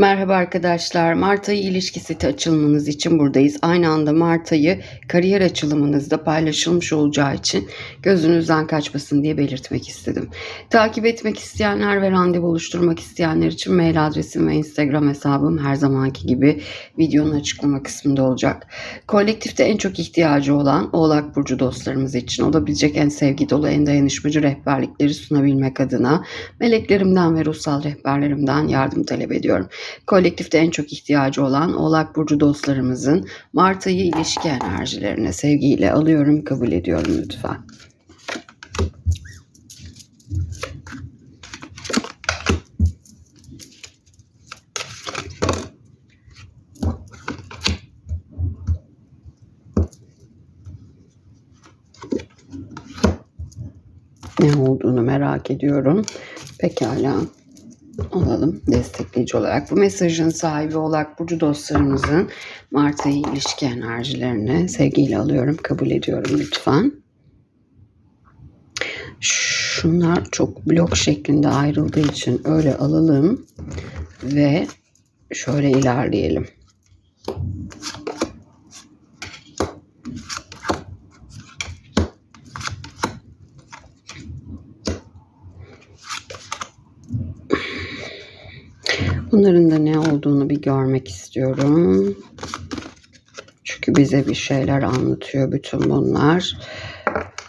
Merhaba arkadaşlar. Mart ayı ilişki seti açılımınız için buradayız. Aynı anda Mart ayı kariyer açılımınızda paylaşılmış olacağı için gözünüzden kaçmasın diye belirtmek istedim. Takip etmek isteyenler ve randevu oluşturmak isteyenler için mail adresim ve Instagram hesabım her zamanki gibi videonun açıklama kısmında olacak. Kolektifte en çok ihtiyacı olan Oğlak Burcu dostlarımız için olabilecek en sevgi dolu, en dayanışmacı rehberlikleri sunabilmek adına meleklerimden ve ruhsal rehberlerimden yardım talep ediyorum. Kolektifte en çok ihtiyacı olan Oğlak Burcu dostlarımızın Mart ayı ilişki enerjilerine sevgiyle alıyorum, kabul ediyorum lütfen. Ne olduğunu merak ediyorum. Pekala alalım destekleyici olarak. Bu mesajın sahibi Oğlak Burcu dostlarımızın Mart ayı ilişki enerjilerini sevgiyle alıyorum, kabul ediyorum lütfen. Şunlar çok blok şeklinde ayrıldığı için öyle alalım ve şöyle ilerleyelim. Bunların da ne olduğunu bir görmek istiyorum. Çünkü bize bir şeyler anlatıyor bütün bunlar.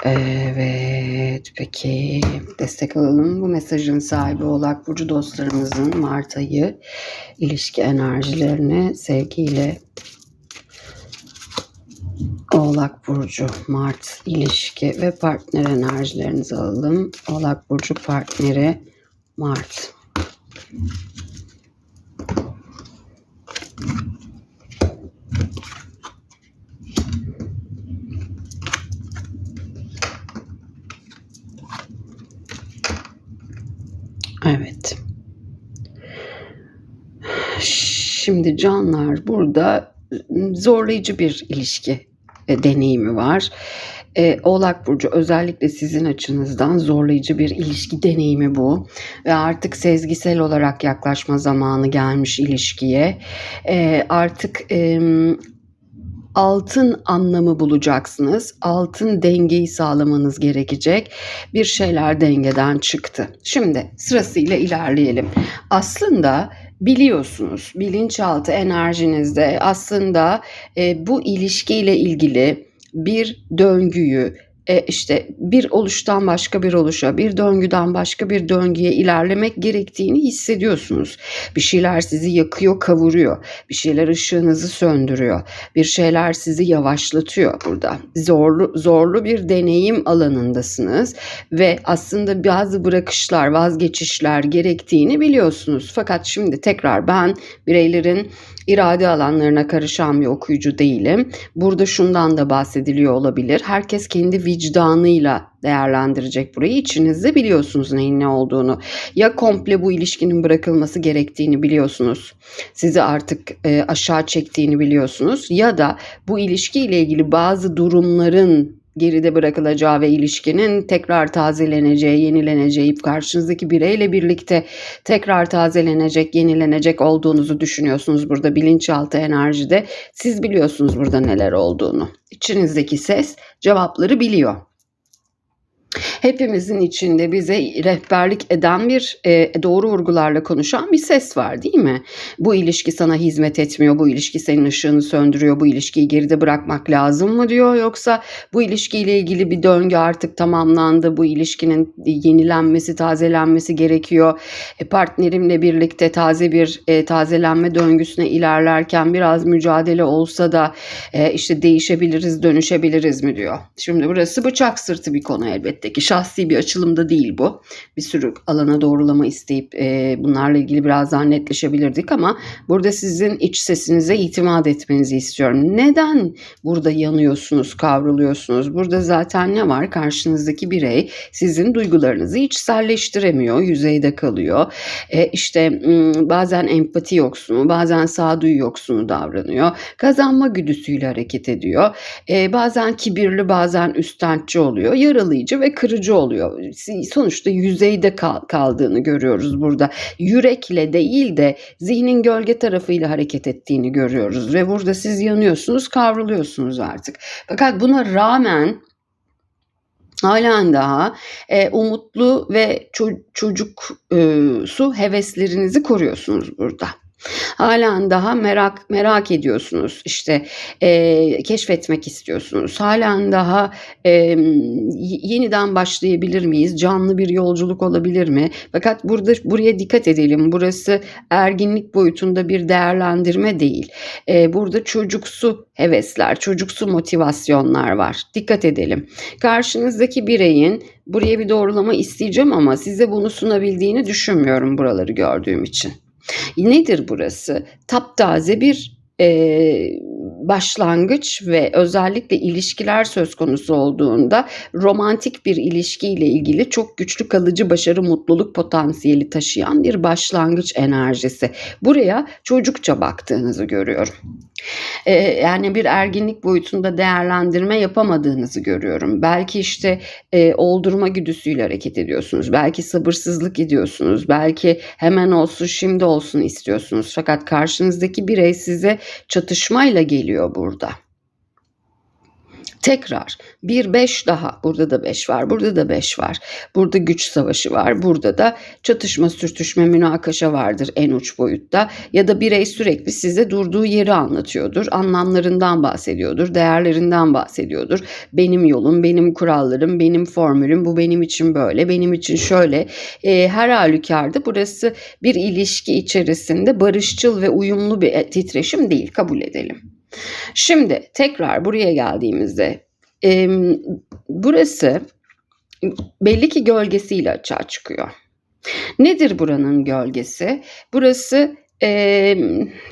Evet, peki destek alalım. Bu mesajın sahibi Oğlak Burcu dostlarımızın Mart ayı ilişki enerjilerini sevgiyle Oğlak Burcu Mart ilişki ve partner enerjilerinizi alalım. Oğlak Burcu partneri Mart. Evet. Şimdi canlar burada zorlayıcı bir ilişki e, deneyimi var. E, Oğlak Burcu özellikle sizin açınızdan zorlayıcı bir ilişki deneyimi bu. Ve artık sezgisel olarak yaklaşma zamanı gelmiş ilişkiye. E, artık e, altın anlamı bulacaksınız. Altın dengeyi sağlamanız gerekecek. Bir şeyler dengeden çıktı. Şimdi sırasıyla ilerleyelim. Aslında biliyorsunuz bilinçaltı enerjinizde aslında e, bu ilişkiyle ilgili bir döngüyü e, işte bir oluştan başka bir oluşa, bir döngüden başka bir döngüye ilerlemek gerektiğini hissediyorsunuz. Bir şeyler sizi yakıyor, kavuruyor. Bir şeyler ışığınızı söndürüyor. Bir şeyler sizi yavaşlatıyor burada. Zorlu zorlu bir deneyim alanındasınız ve aslında bazı bırakışlar, vazgeçişler gerektiğini biliyorsunuz. Fakat şimdi tekrar ben bireylerin irade alanlarına karışan bir okuyucu değilim. Burada şundan da bahsediliyor olabilir. Herkes kendi vicdanıyla değerlendirecek burayı. İçinizde biliyorsunuz neyin ne olduğunu. Ya komple bu ilişkinin bırakılması gerektiğini biliyorsunuz. Sizi artık e, aşağı çektiğini biliyorsunuz. Ya da bu ilişkiyle ilgili bazı durumların geride bırakılacağı ve ilişkinin tekrar tazeleneceği, yenileneceği, karşınızdaki bireyle birlikte tekrar tazelenecek, yenilenecek olduğunuzu düşünüyorsunuz burada bilinçaltı enerjide. Siz biliyorsunuz burada neler olduğunu. İçinizdeki ses cevapları biliyor hepimizin içinde bize rehberlik eden bir e, doğru vurgularla konuşan bir ses var değil mi? Bu ilişki sana hizmet etmiyor, bu ilişki senin ışığını söndürüyor, bu ilişkiyi geride bırakmak lazım mı diyor yoksa bu ilişkiyle ilgili bir döngü artık tamamlandı, bu ilişkinin yenilenmesi, tazelenmesi gerekiyor. E, partnerimle birlikte taze bir e, tazelenme döngüsüne ilerlerken biraz mücadele olsa da e, işte değişebiliriz, dönüşebiliriz mi diyor. Şimdi burası bıçak sırtı bir konu elbette ki şahsi bir açılımda değil bu. Bir sürü alana doğrulama isteyip e, bunlarla ilgili biraz daha netleşebilirdik ama burada sizin iç sesinize itimat etmenizi istiyorum. Neden burada yanıyorsunuz, kavruluyorsunuz? Burada zaten ne var? Karşınızdaki birey sizin duygularınızı içselleştiremiyor, yüzeyde kalıyor. E, işte bazen empati yoksunu, bazen sağduyu yoksunu davranıyor. Kazanma güdüsüyle hareket ediyor. E, bazen kibirli, bazen üstenççi oluyor. Yaralayıcı ve kırıcı oluyor. Sonuçta yüzeyde kal- kaldığını görüyoruz burada. Yürekle değil de zihnin gölge tarafıyla hareket ettiğini görüyoruz ve burada siz yanıyorsunuz, kavruluyorsunuz artık. Fakat buna rağmen halen daha e, umutlu ve ço- çocuk e, heveslerinizi koruyorsunuz burada. Halen daha merak merak ediyorsunuz işte e, keşfetmek istiyorsunuz. Halen daha e, yeniden başlayabilir miyiz? Canlı bir yolculuk olabilir mi? Fakat burada buraya dikkat edelim. Burası erginlik boyutunda bir değerlendirme değil. E, burada çocuksu hevesler, çocuksu motivasyonlar var. Dikkat edelim. Karşınızdaki bireyin buraya bir doğrulama isteyeceğim ama size bunu sunabildiğini düşünmüyorum buraları gördüğüm için. Nedir burası? Taptaze bir e, başlangıç ve özellikle ilişkiler söz konusu olduğunda romantik bir ilişkiyle ilgili çok güçlü kalıcı başarı mutluluk potansiyeli taşıyan bir başlangıç enerjisi. Buraya çocukça baktığınızı görüyorum. Ee, yani bir erginlik boyutunda değerlendirme yapamadığınızı görüyorum. Belki işte e, oldurma güdüsüyle hareket ediyorsunuz. Belki sabırsızlık ediyorsunuz. Belki hemen olsun şimdi olsun istiyorsunuz. Fakat karşınızdaki birey size çatışmayla geliyor burada. Tekrar bir beş daha. Burada da beş var burada da beş var. Burada güç savaşı var burada da çatışma sürtüşme münakaşa vardır en uç boyutta. Ya da birey sürekli size durduğu yeri anlatıyordur anlamlarından bahsediyordur değerlerinden bahsediyordur. Benim yolum benim kurallarım benim formülüm bu benim için böyle benim için şöyle. E, her halükarda burası bir ilişki içerisinde barışçıl ve uyumlu bir titreşim değil kabul edelim. Şimdi tekrar buraya geldiğimizde e, burası belli ki gölgesiyle açığa çıkıyor. Nedir buranın gölgesi? Burası e,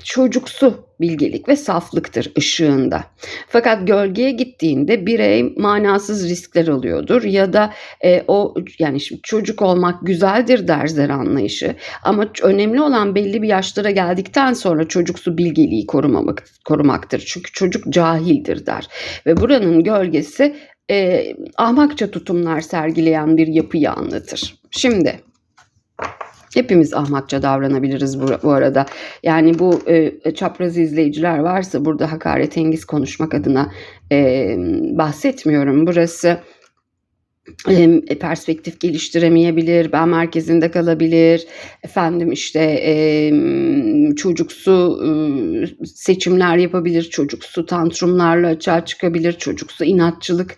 çocuksu bilgelik ve saflıktır ışığında. Fakat gölgeye gittiğinde birey manasız riskler alıyordur ya da e, o yani şimdi çocuk olmak güzeldir der anlayışı ama önemli olan belli bir yaşlara geldikten sonra çocuksu bilgeliği korumamak korumaktır. Çünkü çocuk cahildir der ve buranın gölgesi e, ahmakça tutumlar sergileyen bir yapıyı anlatır. Şimdi Hepimiz ahmakça davranabiliriz bu, bu arada. Yani bu e, çapraz izleyiciler varsa burada hakaretengiz konuşmak adına e, bahsetmiyorum. Burası e, perspektif geliştiremeyebilir, ben merkezinde kalabilir, efendim işte e, çocuksu e, seçimler yapabilir, çocuksu tantrumlarla açığa çıkabilir, çocuksu inatçılık,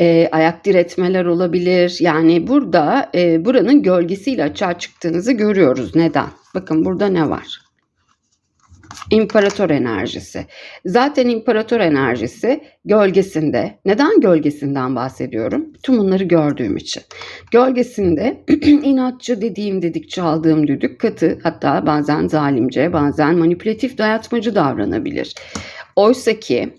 e, ayak diretmeler olabilir. Yani burada e, buranın gölgesiyle açığa çıktığınızı görüyoruz. Neden? Bakın burada ne var? İmparator enerjisi. Zaten imparator enerjisi gölgesinde. Neden gölgesinden bahsediyorum? Tüm bunları gördüğüm için. Gölgesinde inatçı dediğim dedik çaldığım düdük katı hatta bazen zalimce bazen manipülatif dayatmacı davranabilir. Oysa ki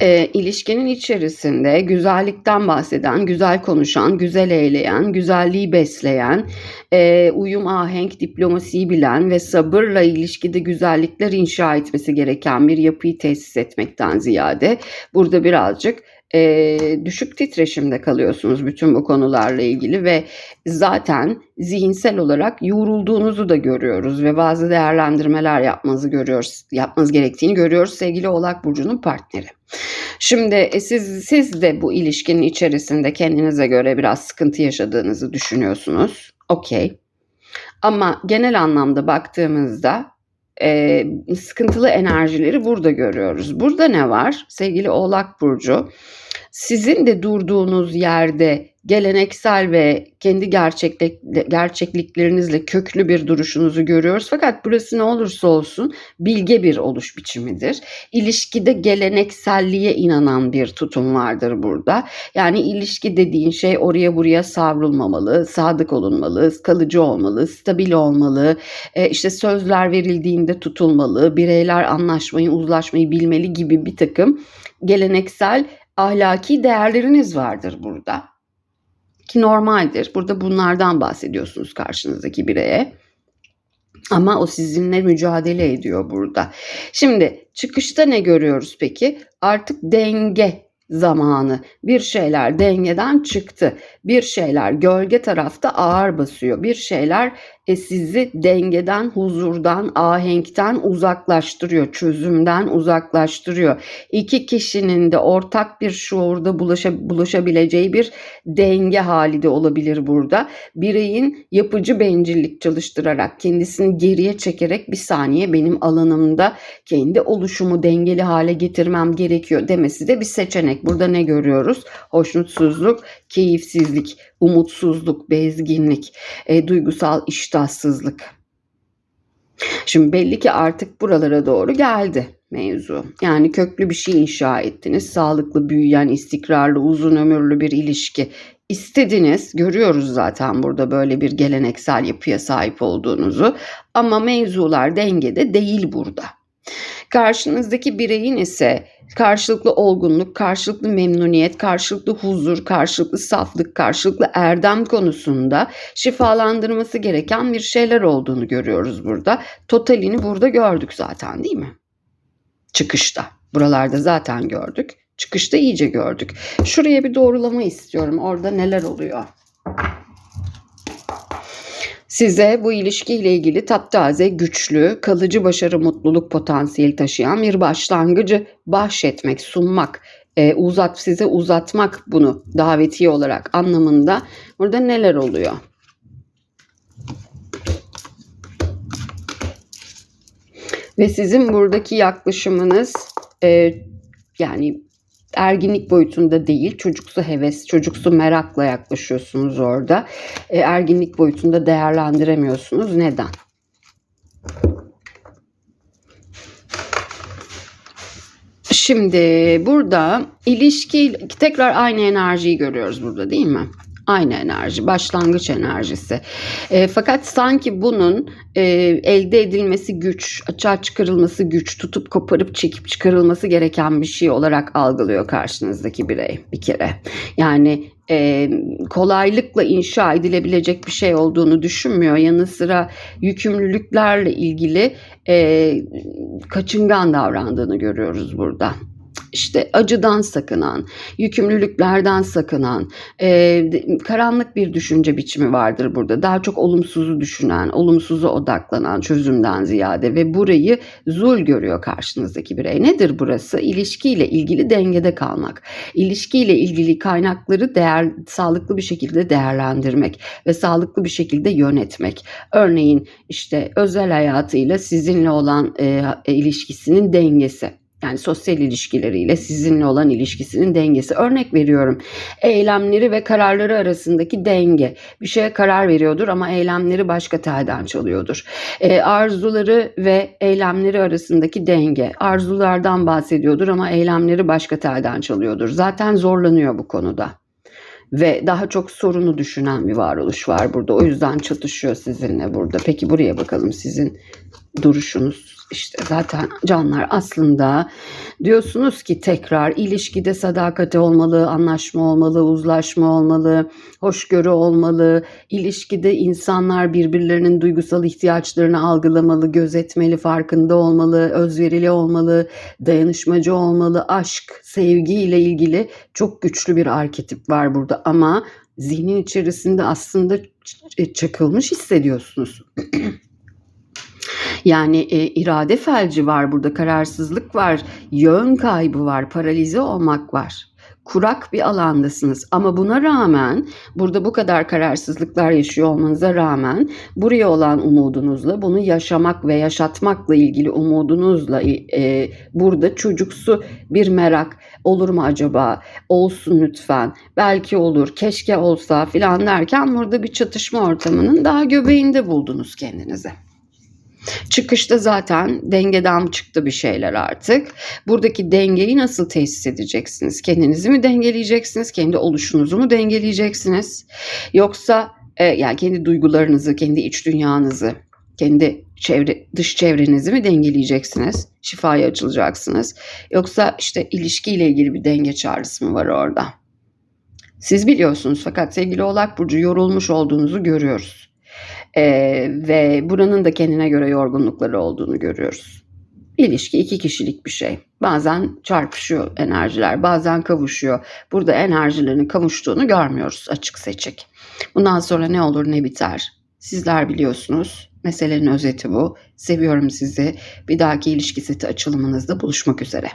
e, ilişkinin içerisinde güzellikten bahseden, güzel konuşan, güzel eğleyen, güzelliği besleyen, e, uyum, ahenk, diplomasiyi bilen ve sabırla ilişkide güzellikler inşa etmesi gereken bir yapıyı tesis etmekten ziyade burada birazcık e, düşük titreşimde kalıyorsunuz bütün bu konularla ilgili ve zaten zihinsel olarak yorulduğunuzu da görüyoruz ve bazı değerlendirmeler yapmanızı görüyoruz, yapmanız gerektiğini görüyoruz sevgili Oğlak Burcu'nun partneri. Şimdi e, siz, siz de bu ilişkinin içerisinde kendinize göre biraz sıkıntı yaşadığınızı düşünüyorsunuz. Okey. Ama genel anlamda baktığımızda e, sıkıntılı enerjileri burada görüyoruz. Burada ne var sevgili Oğlak Burcu? Sizin de durduğunuz yerde geleneksel ve kendi gerçeklik, gerçekliklerinizle köklü bir duruşunuzu görüyoruz. Fakat burası ne olursa olsun bilge bir oluş biçimidir. İlişkide gelenekselliğe inanan bir tutum vardır burada. Yani ilişki dediğin şey oraya buraya savrulmamalı, sadık olunmalı, kalıcı olmalı, stabil olmalı, e, işte sözler verildiğinde tutulmalı, bireyler anlaşmayı, uzlaşmayı bilmeli gibi bir takım geleneksel ahlaki değerleriniz vardır burada. Ki normaldir. Burada bunlardan bahsediyorsunuz karşınızdaki bireye. Ama o sizinle mücadele ediyor burada. Şimdi çıkışta ne görüyoruz peki? Artık denge zamanı. Bir şeyler dengeden çıktı. Bir şeyler gölge tarafta ağır basıyor. Bir şeyler e, sizi dengeden, huzurdan, ahenkten uzaklaştırıyor. Çözümden uzaklaştırıyor. İki kişinin de ortak bir şuurda bulaşa, bulaşabileceği bir denge hali de olabilir burada. Bireyin yapıcı bencillik çalıştırarak, kendisini geriye çekerek bir saniye benim alanımda kendi oluşumu dengeli hale getirmem gerekiyor demesi de bir seçenek. Burada ne görüyoruz? Hoşnutsuzluk, keyifsizlik, umutsuzluk, bezginlik, e, duygusal iştahsızlık. Şimdi belli ki artık buralara doğru geldi mevzu. Yani köklü bir şey inşa ettiniz. Sağlıklı, büyüyen, istikrarlı, uzun ömürlü bir ilişki istediniz. Görüyoruz zaten burada böyle bir geleneksel yapıya sahip olduğunuzu. Ama mevzular dengede değil burada. Karşınızdaki bireyin ise karşılıklı olgunluk, karşılıklı memnuniyet, karşılıklı huzur, karşılıklı saflık, karşılıklı erdem konusunda şifalandırması gereken bir şeyler olduğunu görüyoruz burada. Totalini burada gördük zaten değil mi? Çıkışta. Buralarda zaten gördük. Çıkışta iyice gördük. Şuraya bir doğrulama istiyorum. Orada neler oluyor? Size bu ilişkiyle ilgili taptaze, güçlü, kalıcı başarı, mutluluk potansiyeli taşıyan bir başlangıcı bahşetmek, sunmak, e, uzat size uzatmak bunu davetiye olarak anlamında burada neler oluyor? Ve sizin buradaki yaklaşımınız e, yani erginlik boyutunda değil, çocuksu heves, çocuksu merakla yaklaşıyorsunuz orada. E, erginlik boyutunda değerlendiremiyorsunuz. Neden? Şimdi burada ilişki tekrar aynı enerjiyi görüyoruz burada değil mi? Aynı enerji, başlangıç enerjisi. E, fakat sanki bunun e, elde edilmesi güç, açığa çıkarılması güç, tutup koparıp çekip çıkarılması gereken bir şey olarak algılıyor karşınızdaki birey bir kere. Yani e, kolaylıkla inşa edilebilecek bir şey olduğunu düşünmüyor. Yanı sıra yükümlülüklerle ilgili e, kaçıngan davrandığını görüyoruz burada işte acıdan sakınan, yükümlülüklerden sakınan, e, karanlık bir düşünce biçimi vardır burada. Daha çok olumsuzu düşünen, olumsuza odaklanan çözümden ziyade ve burayı zul görüyor karşınızdaki birey. Nedir burası? İlişkiyle ilgili dengede kalmak. İlişkiyle ilgili kaynakları değer, sağlıklı bir şekilde değerlendirmek ve sağlıklı bir şekilde yönetmek. Örneğin işte özel hayatıyla sizinle olan e, ilişkisinin dengesi yani sosyal ilişkileriyle sizinle olan ilişkisinin dengesi. Örnek veriyorum. Eylemleri ve kararları arasındaki denge. Bir şeye karar veriyordur ama eylemleri başka telden çalıyordur. E, arzuları ve eylemleri arasındaki denge. Arzulardan bahsediyordur ama eylemleri başka telden çalıyordur. Zaten zorlanıyor bu konuda ve daha çok sorunu düşünen bir varoluş var burada. O yüzden çatışıyor sizinle burada. Peki buraya bakalım sizin duruşunuz işte zaten canlar aslında diyorsunuz ki tekrar ilişkide sadakati olmalı, anlaşma olmalı, uzlaşma olmalı, hoşgörü olmalı. İlişkide insanlar birbirlerinin duygusal ihtiyaçlarını algılamalı, gözetmeli, farkında olmalı, özverili olmalı, dayanışmacı olmalı. Aşk, sevgi ile ilgili çok güçlü bir arketip var burada ama zihnin içerisinde aslında çakılmış hissediyorsunuz. Yani e, irade felci var burada, kararsızlık var, yön kaybı var, paralize olmak var. Kurak bir alandasınız ama buna rağmen burada bu kadar kararsızlıklar yaşıyor olmanıza rağmen buraya olan umudunuzla bunu yaşamak ve yaşatmakla ilgili umudunuzla e, burada çocuksu bir merak olur mu acaba olsun lütfen belki olur keşke olsa filan derken burada bir çatışma ortamının daha göbeğinde buldunuz kendinizi. Çıkışta zaten dengeden çıktı bir şeyler artık. Buradaki dengeyi nasıl tesis edeceksiniz? Kendinizi mi dengeleyeceksiniz? Kendi oluşunuzu mu dengeleyeceksiniz? Yoksa e, yani kendi duygularınızı, kendi iç dünyanızı, kendi çevre, dış çevrenizi mi dengeleyeceksiniz? Şifaya açılacaksınız. Yoksa işte ilişkiyle ilgili bir denge çağrısı mı var orada? Siz biliyorsunuz fakat sevgili Oğlak Burcu yorulmuş olduğunuzu görüyoruz. E, ve buranın da kendine göre yorgunlukları olduğunu görüyoruz. İlişki iki kişilik bir şey. Bazen çarpışıyor enerjiler, bazen kavuşuyor. Burada enerjilerin kavuştuğunu görmüyoruz açık seçik. Bundan sonra ne olur ne biter? Sizler biliyorsunuz. Meselenin özeti bu. Seviyorum sizi. Bir dahaki ilişki seti açılımınızda buluşmak üzere.